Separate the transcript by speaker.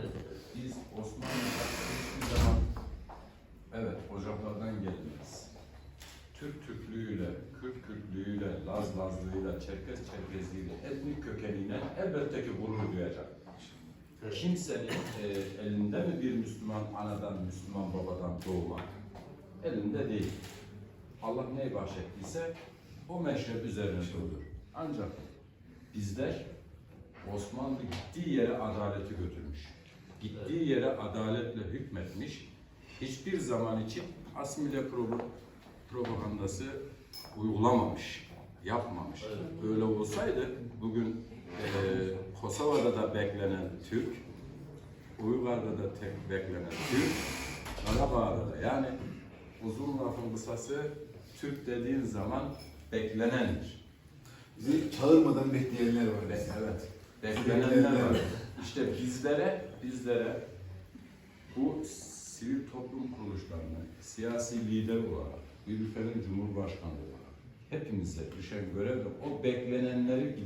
Speaker 1: Evet.
Speaker 2: Biz Osmanlı'da hiçbir zaman evet ocaklardan gelmeyiz. Türk Türklüğüyle, Kürt Kürtlüğüyle, Laz Lazlığıyla, Çerkez Çerkezliğiyle, etnik kökeniyle elbette ki gurur duyacak.
Speaker 1: Evet.
Speaker 2: Kimsenin e, elinde mi bir Müslüman anadan, Müslüman babadan doğmak? Elinde değil. Allah neyi bahşettiyse o meşrep üzerine durur. Ancak bizler Osmanlı gittiği yere adaleti götürmüş. Gittiği yere adaletle hükmetmiş. Hiçbir zaman için asimile pro- propagandası uygulamamış, yapmamış. Böyle olsaydı bugün e, Kosova'da da beklenen Türk, Uygar'da da tek beklenen Türk, Karabağ'da da yani uzun lafın kısası Türk dediğin zaman beklenendir.
Speaker 3: Bizi çağırmadan bekleyenler var.
Speaker 2: Be- evet. Beklenenler var. İşte bizlere, bizlere bu sivil toplum kuruluşlarını siyasi lider olarak, bir ülkenin cumhurbaşkanı olarak hepimize düşen görev de o beklenenleri